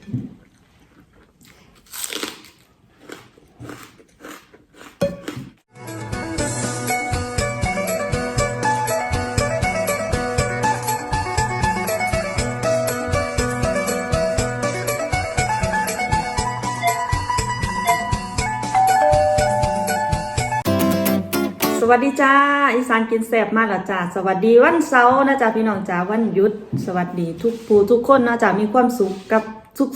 สวัสดีจ้าอีสานกินแซ่บมากละจ้าสวัสดีวันเสาร์นะจ้าพี่น้องจ้าวันหยุด สวัสดีทุกผู้ทุกคนนะจ้ามีความสุขกับ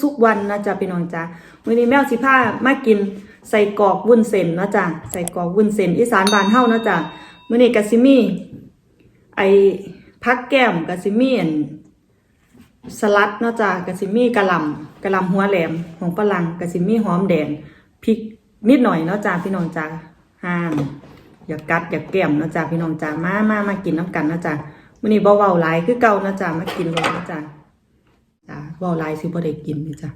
ทุกๆวันนะจ้าพี่น้องจ้าวันนี้แมวสิพามากินใส่กรอกวุ้นเส้นนะจ้าใส่กรอกวุ้นเส้นอีสานบานเฮานะจ้ามื้อนี้ก็สิมี่ไอพักแก้มก็สิมีอันสลัดนะจ้ากะสิมี่กะหล่ำกะหล่ำหัวแหลมของฝรั่งกะสิมี่หอมแดงพริกนิดหน่อยนะจ้าพี่น้องจ้าห้ามอย่ากัดอย่าแก้มนะจ๊ะพี่น้องจ้ามามามากินน้ำกันนะจ๊ะมื้อนี้บ่เว้าหลายคือเก่านะจ๊ะมากินเลยนะจ๊ะ จ้าเว้าหลายสิบ่ได้กินนะจ๊ะ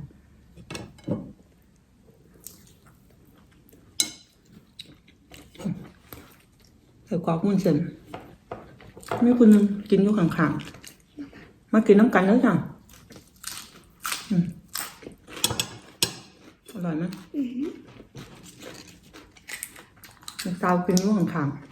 ใส่กรอกมุ้นเส้นมีคนหนึงกินอยู่ข้างๆมากินน้ำกันเลยจ้ะอืมอร่อยไหมมันเตากินอยู่ข้างๆ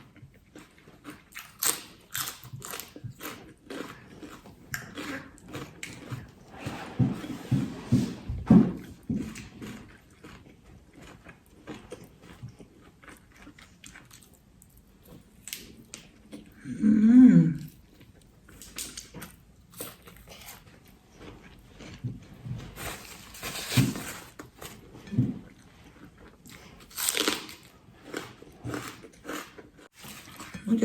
มันจ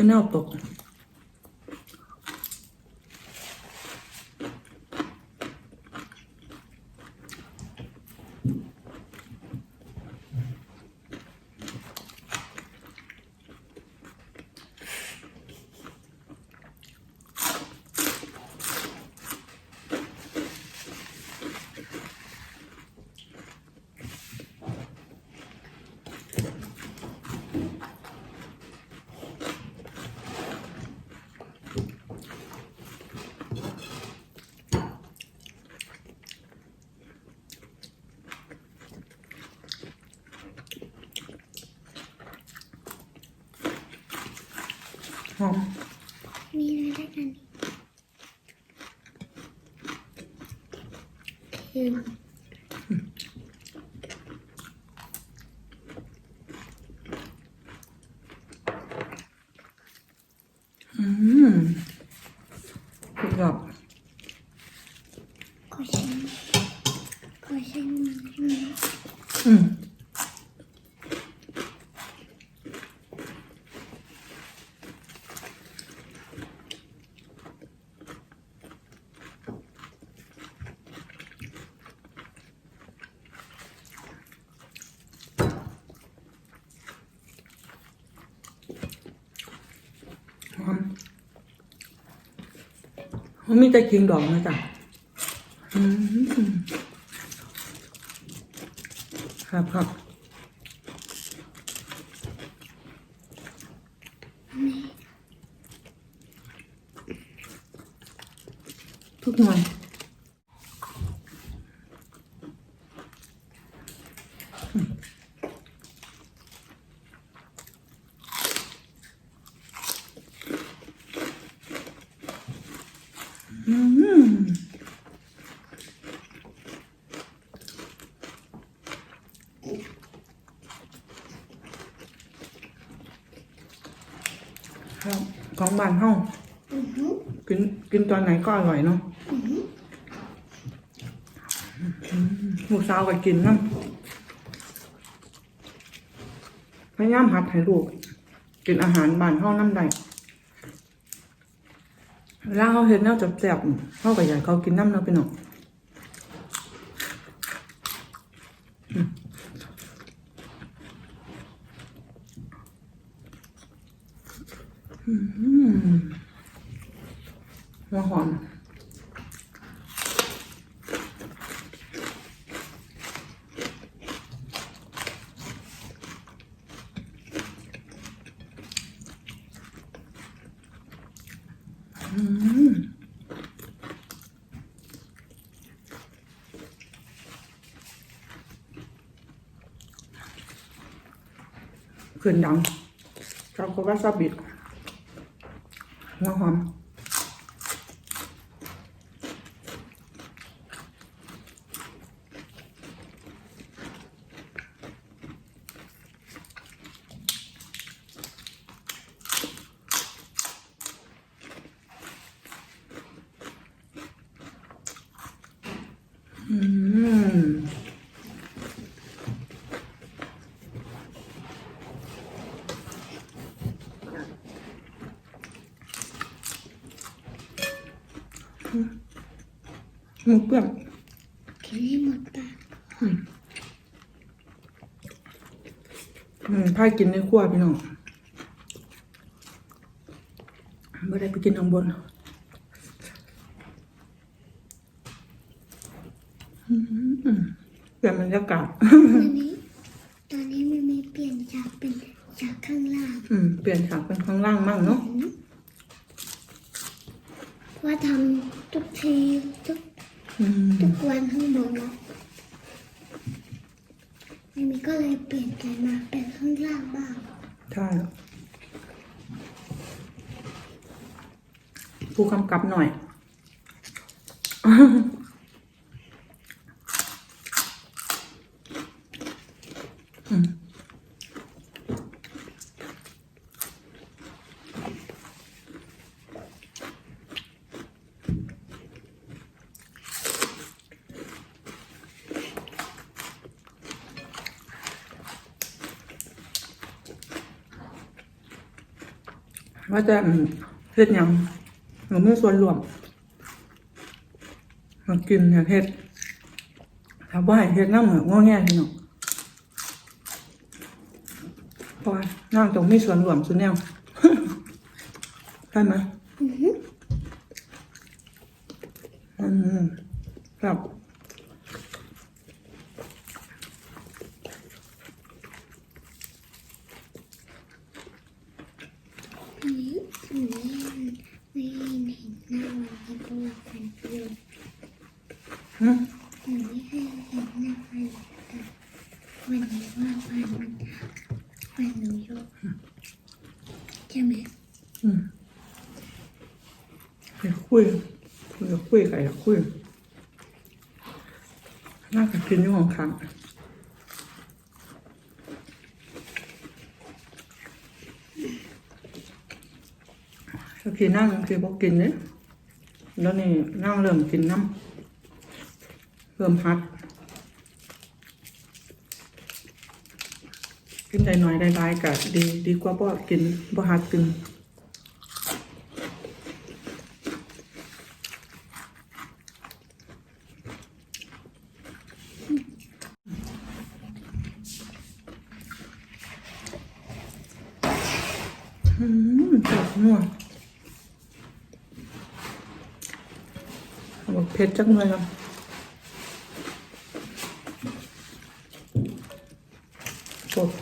หอม มีอะไรได้กันเคือ อืมกรอบ ขอใช้ขอใช้มือได้ไหม อืมหอม เขามีแต่คิงดอกนะจ๊ะอืมครับครับทุกหน่อยอืมครับ ของบ้านห้องอือหือกินกินตอนไหนก็อร่อยเนาะลูกสาวก็กินนะพยายามหัดให้ลูก กินอาหารบ้านห้องน้ำใดเวลาเขาเห็นแนวจับแสบๆเขาก็อยากให้เขากินน้ำเนาะพี่น้อง หัวหอมคืนดังชราก็ว่าซาบิด ว หมูเปื่อนกินให้หมดปากอืมพายกินในครัวพี่น้องไม่ได้ไปกินข้างบนอืมเปลี่ยนบรรยากาศตอนนี้ ตอนนี้มันมีเปลี่ยนจากเป็นจากข้างล่าง อืม เปลี่ยนฉากเป็นข้างล่างมั่งเนาะว่าทำทุกทีทุกอืม ทุกวันข้างบนนะมันมีก็เลยเปลี่ยนใจมาเป็นข้างล่างบ้างใช่ผู้กำกับหน่อย ว่าจะอืมเฮ็ดหยังหนูมีส่วนรวมมากินอยากเฮ็ดถ้าบ่ให้เฮ็ดน้ำเหมือนง้อแง่พี่น้องเพราะว่าน้องต้องมีส่วนรวมสุดแนวใช่ไหมอือหืออืมครับ อันนี้อันนี้ไม่เห็นหน้า วันนี้เพราะว่าแฟนเดียนอืมหนูไม่เห็นหน้าวันแต่วันนี้ว่าวันมันวันหนูยกใช่ไหมอืมอยากคุยอยคุยกับคุยน่าจะกินอยู่ของค้าง กินนั่งคือพอกินเนี่ยแล้วนี่นั่งเริ่มกินน้ำเริ่มพัดกินได้น้อยได้หลายก็ดีดีกว่าบ่กินบ่หัดกินอืมเผ็ดนัว เผ็ดจักหน่อยครับโอ้โห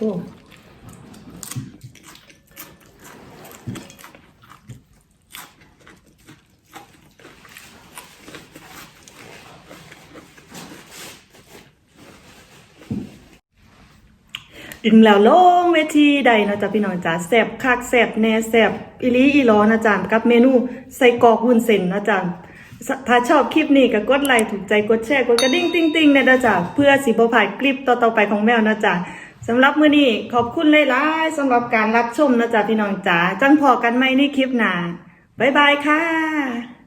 อิ่มแล้วลงเวทีใดเนาะจ๊ะพี่น้องจ๋าแซบคักแซบแน่แซบอีลีอีหลอนะจ๊ะกับเมนูใส่กอกวุ้นเส้นนะจ๊ะ ถ้าชอบคลิปนี้ก็กดไลค์ถูกใจกดแชร์กดกระดิ่งติ๊งติ๊งๆนะจ๊ะเพื่อสิบ่านคลิปต่อๆไปของแมวนะจ๊ะสำหรับมื้อนี้ขอบคุณหลายๆสำหรับการรับชมนะจ๊ะพี่น้องจ๋าจังพอกันไหมในคลิปหน้าบ๊ายบายค่ะ